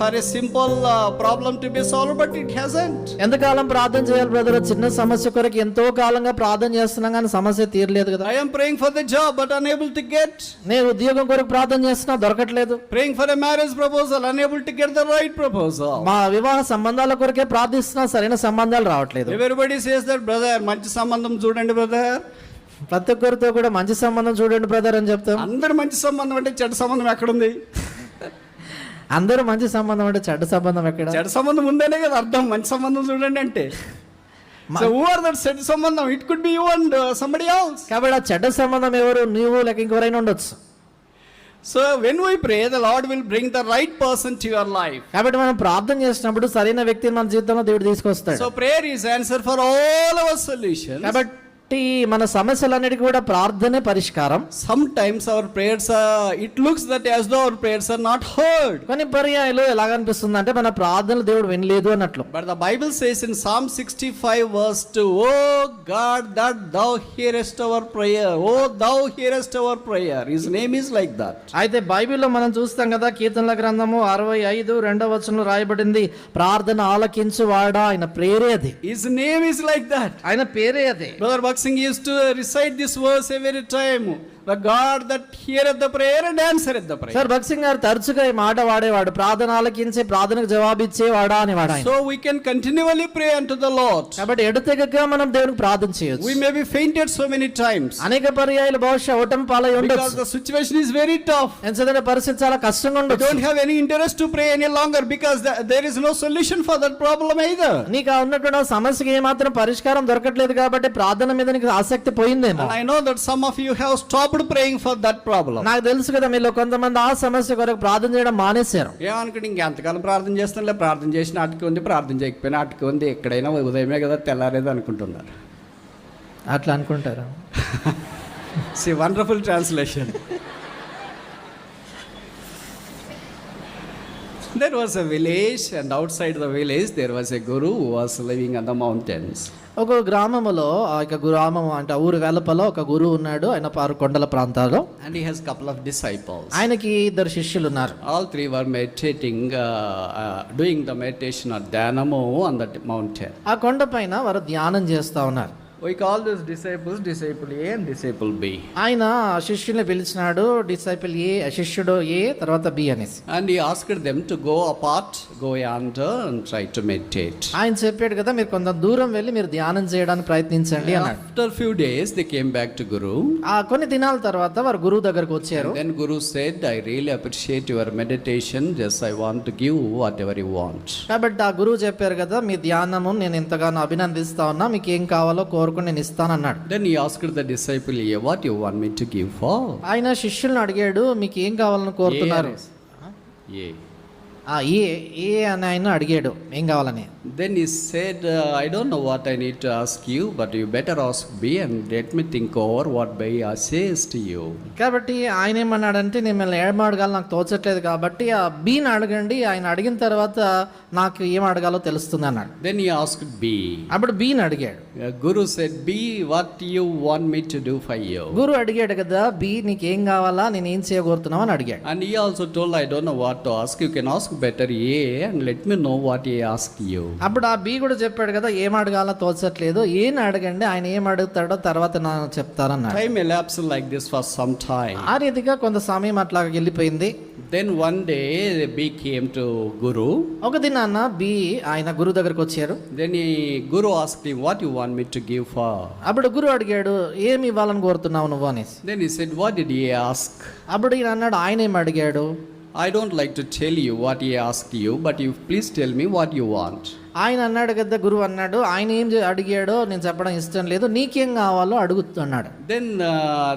a simple uh, problem to be solved, but it hasn't. ఎంతకాలం ప్రార్థన చేయాలి brother చిన్న సమస్య కొరకు ఎంతో కాలంగా ప్రార్థన చేస్తున్నాం కానీ సమస్య తీరలేదు కదా. I am praying for the job, but unable to get. నేను ఉద్యోగం కొరకు ప్రార్థన చేస్తున్నా దొరకట్లేదు. Praying for a marriage proposal, unable to get the right proposal. మా వివాహ సంబంధాల కొరకే ప్రార్థిస్తున్నా సరైన సంబంధాలు రావట్లేదు. Everybody says that, brother, మంచి సంబంధం చూడండి బ్రదర్ ప్రతి ఒక్కరితో కూడా మంచి సంబంధం చూడండి బ్రదర్ అని చెప్తాం. అందరు మంచి సంబంధం అంటే చెడ్డ సంబంధం ఎక్కడుంది? అందరూ మంచి సంబంధం అంటే చెడ్డ సంబంధం ఎక్కడ? చెడ్డ సంబంధం ఉందనే కదా అర్థం. మంచి సంబంధం చూడండి అంటే. చెడ్డ సంబంధం? It could be you and somebody else కాబట్టి ఆ చెడ్డ సంబంధం ఎవరు? నీవు లేక ఇంకెవరైనా ఉండొచ్చు. So when we pray the Lord will bring the right person to your life కాబట్టి మనం ప్రార్థన చేసినప్పుడు సరైన వ్యక్తిని మన జీవితంలో దేవుడు తీసుకొస్తాడు. So prayer is answer for all our solution కాబట్టి మన సమస్యలన్నిటికీ కూడా ప్రార్థనే పరిష్కారం sometimes our prayers it looks that as though our prayers are not heard కొన్ని పర్యాయాలు ఎలాగనిపిస్తుంది అంటే మన ప్రార్థనలు దేవుడు వినలేదు అన్నట్లు But the Bible says in Psalm 65 verse 2, Oh God, that thou hearest our prayer. Oh, thou hearest our prayer. His name is like that. అయితే బైబిల్లో మనం చూస్తాం కదా కీర్తనల గ్రంథము అరవై ఐదు రెండవ వచనంలో రాయబడింది ప్రార్థన ఆలకించు వాడా ఆయన పేరే అది His name is like that. ఆయన పేరే అది Brother Baksing used to recite this verse every time. The God that heareth the prayer and answereth the prayer. Sir Bhagat Singh garu తరచుగా ఈ మాట వాడేవాడు ప్రార్థన ఆలకించి ప్రార్థనకు జవాబిచ్చే వాడా అని వాడు ఆయన So we can continually pray unto the Lord. కాబట్టి ఎడతెగక మనం దేవునికి ప్రార్థన చేయొచ్చు We may be fainted so many times అనేక పర్యాయాలు బహుశా ఓటమి పాలై because ఉండొచ్చు the situation is very tough. ఎందుకంటే పరిస్థితి చాలా కష్టంగా ఉండొచ్చు don't have any interest to pray any longer because the- there is no solution for that problem either. నీకు ఉన్నటువంటి సమస్యకి ఏమాత్రం పరిష్కారం దొరకట్లేదు కాబట్టి ప్రార్థన మీద నీకు ఆసక్తి పోయిందేమో And I know that some of you have stopped praying for that problem. నాకు తెలుసు కదా మీలో కొంతమంది ఆ సమస్య కొరకు ప్రార్థన చేయడం మానేశారు. ఏమనుకుంటే ఇంకెంతకాలం ప్రార్థన చేస్తానులే ప్రార్థన చేసిన అటుకు ఉంది ప్రార్థన చేయకపోయినా అటుకు ఉంది. ఎక్కడైనా ఉదయమే కదా తెల్లారేది అనుకుంటున్నారు. అట్లా అనుకుంటారు? See wonderful translation there was a village and outside the village there was a guru was living on the mountains ఒక గ్రామంలో ఆ యొక్క గ్రామం అంటే ఆ ఊరు వెలపలో ఒక గురువు ఉన్నాడు ఆయన పారు కొండల ప్రాంతాల్లో. And he has couple of disciples ఆయనకి ఇద్దరు శిష్యులు ఉన్నారు all three were meditating doing the meditation or ధ్యానము అన్ ద మౌంటైన్ ఆ కొండపైన వారు ధ్యానం చేస్తా ఉన్నారు. We call this disciple disciple A and disciple B ఆయన శిష్యుని పిలిచినాడు డిసైపుల్ ఏ శిష్యుడు ఏ తర్వాత బి అనేసి. And he asked them to go apart go and try to meditate ఆయన చెప్పాడు కదా మీరు కొంత దూరం వెళ్ళి మీరు ధ్యానం చేయడానికి ప్రయత్నించండి after few days they came back to guru ఆ కొన్ని దినాల తర్వాత వారు గురువు దగ్గరికి వచ్చారు. Then guru said I really appreciate your meditation just I want to give whatever you want కాబట్టి ఆ గురువు చెప్పారు కదా మీ ధ్యానము నేను ఎంతగానో అభినందిస్తా ఉన్నా. మీకు ఏం కావాలో కోరు కొరకు నేను ఇస్తాను అన్నాడు then he asked the disciple what you want me to give ఆయన శిష్యులను అడిగాడు మీకు ఏం కావాలని కోరుతున్నారు? ఏ ఏ ఏ అని ఆయన అడిగాడు ఏం కావాలని? Then he said I don't what I need ask you but you better ask B and let me think over what B assess to you కాబట్టి ఆయన నేను మిమ్మల్ని ఏడమాడగాలి నాకు తోచట్లేదు కాబట్టి ఆ బిని అడగండి ఆయన అడిగిన తర్వాత నాకు ఏం అడగాలో తెలుస్తుంది అన్నాడు. దెన్ హి ఆస్క్డ్ బి అప్పుడు బిని అడిగాడు. Guru said B what you want me to do for you guru అడిగాడు కదా బి నీకు ఏం కావాలా? నేను ఏం చేయగోరుతున్నావు? అని అడిగాడు. And he also told I don't know what to ask you can ask better A and let me know what I ask you అప్పుడు ఆ బి కూడా చెప్పాడు కదా ఏం అడగాలా? తోచట్లేదు. ఏం అడగండి? ఆయన ఏం అడుగుతాడో తర్వాత నేను చెప్తారన్నాడు time elapse like this for some time ఆ రీతిగా కొంత సమయం అట్లా వెళ్ళిపోయింది. Then one day B came to guru ఒక దినాన బి ఆయన గురు దగ్గరికి వచ్చారు. దెన్ ఈ guru ask what you want me to give for? అప్పుడు గురువు అడిగాడు ఏమి ఇవ్వాలని కోరుతున్నావు నువ్వు అనేసి Then he said, What did he ask? అప్పుడు ఈయన అన్నాడు ఆయన ఏం అడిగాడు I don't like to tell you what you ask you but you please tell me what you want ఆయన అన్నాడు కదా గురువు అన్నాడు ఆయన ఏం అడిగాడో నేను చెప్పడం ఇష్టం లేదు నీకేం కావాలో అడుగుతున్నాడు. Then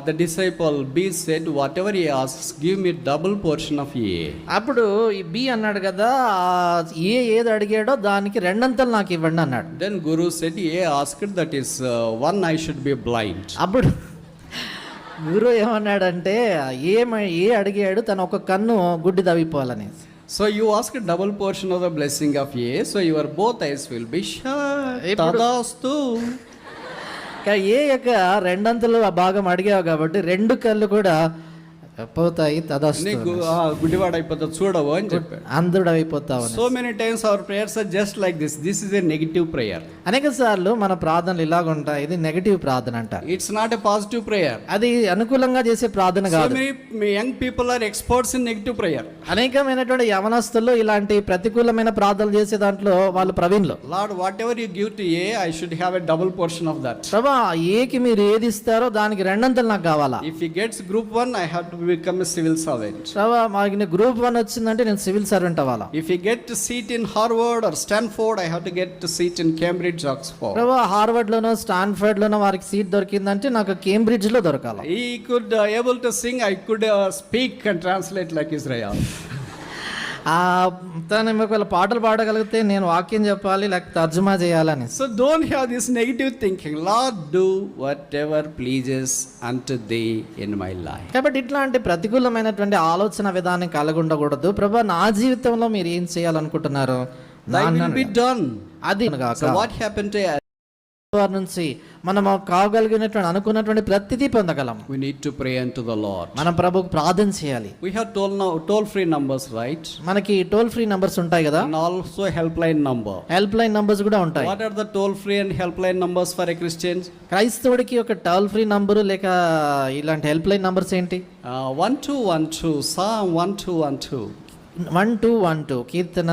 the disciple B said whatever you ask give me double portion of A అప్పుడు ఈ బి అన్నాడు కదా ఏ ఏది అడిగాడో దానికి రెండంతలు నాకు ఇవ్వండి అన్నాడు. Then guru said A ask that is one I should be blind అప్పుడు గురు ఏమన్నాడంటే ఏ ఏ అడిగాడు తన ఒక కన్ను గుడ్డి తవ్విపోవాలని so you ask double portion of the blessing of A so your both eyes will be A యొక్క రెండంతలు ఆ భాగం అడిగావు కాబట్టి రెండు కళ్ళు కూడా పోతాయి తదస్తు గుడ్డివాడు అయిపోతుంది చూడవు అని చెప్పాడు. అంధుడు అయిపోతావు so many times our prayers are just like this this is a negative prayer అనేక సార్లు మన ప్రార్థనలు ఇలాగ ఉంటాయి ఇది నెగటివ్ ప్రార్థన అంటారు it's not a positive prayer అది అనుకూలంగా చేసే ప్రార్థన కాదు. Many young people are experts in negative prayer అనేకమైనటువంటి యవనస్తులు ఇలాంటి ప్రతికూలమైన ప్రార్థనలు చేసే దాంట్లో వాళ్ళు ప్రవీణ్లు. Lord whatever you give to A I should have a double portion of that ప్రభా ఏకి మీరు ఏది ఇస్తారో దానికి రెండంతలు నాకు కావాలా? If you gets group one I have to become a civil servant ప్రభా మాకు గ్రూప్ వన్ వచ్చిందంటే నేను సివిల్ సర్వెంట్ అవ్వాలా if you get seat in Harvard or Stanford I have to get seat in Cambridge Oxford ప్రభా Harvard లోనో Stanford లోనో వారికి seat దొరికిందంటే నాకు కేంబ్రిడ్జ్లో దొరకాల uh, able to sing. I could uh, speak and translate like Israel. తను ఒకవేళ పాటలు పాడగలిగితే నేను వాక్యం చెప్పాలి లేకపోతే తర్జుమా చేయాలని. So don't have this negative thinking lot do whatever pleases అంటూ ది ఇన్ మై లైఫ్ కాబట్టి ఇట్లాంటి ప్రతికూలమైనటువంటి ఆలోచన విధానం కలగుండకూడదు ప్రభా నా జీవితంలో మీరు ఏం చేయాలనుకుంటున్నారు? అది వాట్ హ్యాపెన్ టు నుంచి మనం కావగలిగినటువంటి అనుకున్నటువంటి ప్రతిదీ పొందగలం. We need to pray unto the Lord మనం ప్రభుకు ప్రార్థన చేయాలి. We have toll now toll free numbers right మనకి టోల్ ఫ్రీ నంబర్స్ ఉంటాయి కదా? And also help line number help line numbers కూడా ఉంటాయి. What are the toll free and help line numbers for a Christian క్రైస్తవుడికి ఒక toll free number లేక ఇలాంటి help line numbers ఏంటి 1212 సా 1212 1212 కీర్తన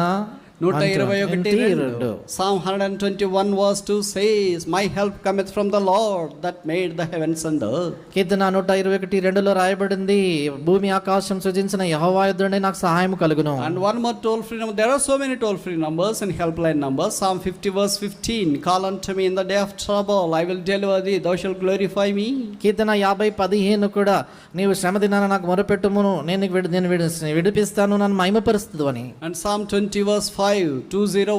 నూట ఇరవై ఒకటి రెండు. Psalm hundred and twenty one verse two says my help cometh from the Lord that made the heavens and కీర్తన నూట ఇరవై ఒకటి రెండులో రాయబడింది భూమి ఆకాశం సృజించిన యహోవాయుధుడే నాకు సహాయం కలుగును. And one more toll free number there are so many toll free numbers and help line numbers psalm fifty verse fifteen call unto me in the day of trouble I will deliver thee thou shalt glorify me కీర్తన యాభై పదిహేను కూడా నీవు శ్రమ దినాన నాకు మొరపెట్టుమును. నేను నేను విడి- విడిపిస్తాను. నన్ను మహిమపరుస్తుంది అని. And psalm twenty verse five two zero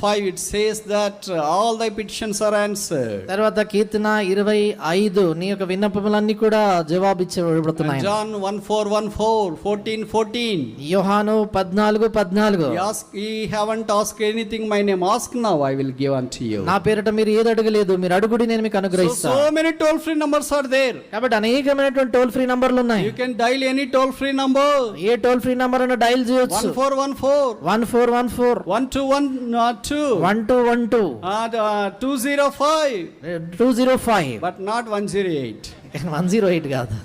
five it says that all thy petitions are answered తర్వాత కీర్తన ఇరవై ఐదు నీ యొక్క విన్నపములన్నీ కూడా జవాబిచ్చబడుతున్నాయి John one four one four fourteen fourteen యోహాను పద్నాలుగు పద్నాలుగు. He ask, ye haven't asked anything my name. Ask now, I will give unto you. నా పేరిట మీరు ఏది అడగలేదు మీరు అడుగుడి నేను మీకు అనుగ్రహిస్తాను so many toll free numbers are there. కాబట్టి అనేకమైనటువంటి టోల్ ఫ్రీ నంబర్లు ఉన్నాయి. You can dial any toll free number. ఏ టోల్ ఫ్రీ నంబర్ అయినా డైల్ చేయొచ్చు. 1414 one four one four 121 uh, 2 one two one two and uh, 205 two zero five but not 108. One zero eight కాదు.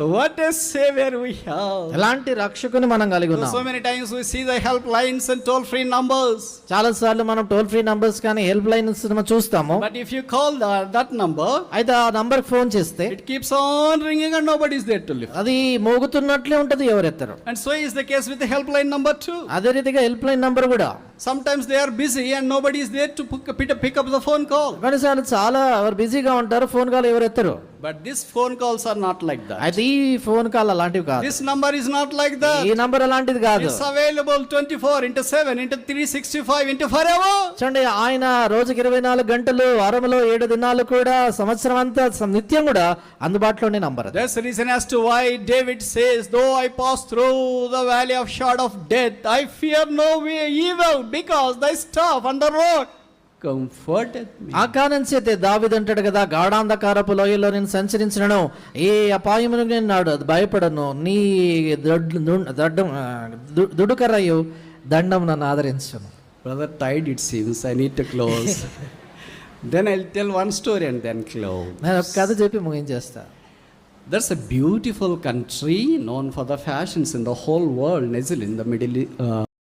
What is saviour we have ఎలాంటి రక్షకుని మనం కలిగి ఉన్నాం? So many times we see the help lines and toll free numbers చాలా సార్లు మనం toll free numbers కానీ హెల్ప్ లైన్స్ మనం చూస్తాము but if you call that number అయితే ఆ నంబర్ ఫోన్ చేస్తే it keeps on ringing and nobody is there to lift అది మోగుతున్నట్లే ఉంటది ఎవరు ఎత్తరు and so is the case with the help line number 2 అదే రీతిగా హెల్ప్ లైన్ నంబర్ కూడా. Sometimes they are busy and nobody is there to pick pick up the phone call కానీ సార్ చాలా ఎవరు బిజీగా ఉంటారు ఫోన్ కాల్ ఎవరు ఎత్తరు but this phone calls are not like that అయితే ఈ ఫోన్ కాల్ అలాంటివి కాదు. This number is not like the ఈ నంబర్ అలాంటిది కాదు. It's available 24 into 7 into 365 into forever ఆయన రోజుకి 24 గంటలు వారంలో 7 దినాలు కూడా సంవత్సరం అంతా నిత్యం కూడా అందుబాటులో ఉండే number that's reason as to why David says though I pass through the valley of shadow of death I fear no evil because thy staff on the road ఆ కారణం అయితే దావిద్ కదా గాఢాంధకారపు లోయలో నేను సంచరించినను. ఏ అపాయమును నేను భయపడను. నీ దుడుకరయు దండం నన్ను ఆదరించను. Brother tide it seems I need close then I tell one story and then close కథ చెప్పి ముగించేస్తా there's a beautiful country known for the fashions in the whole world nestle in the middle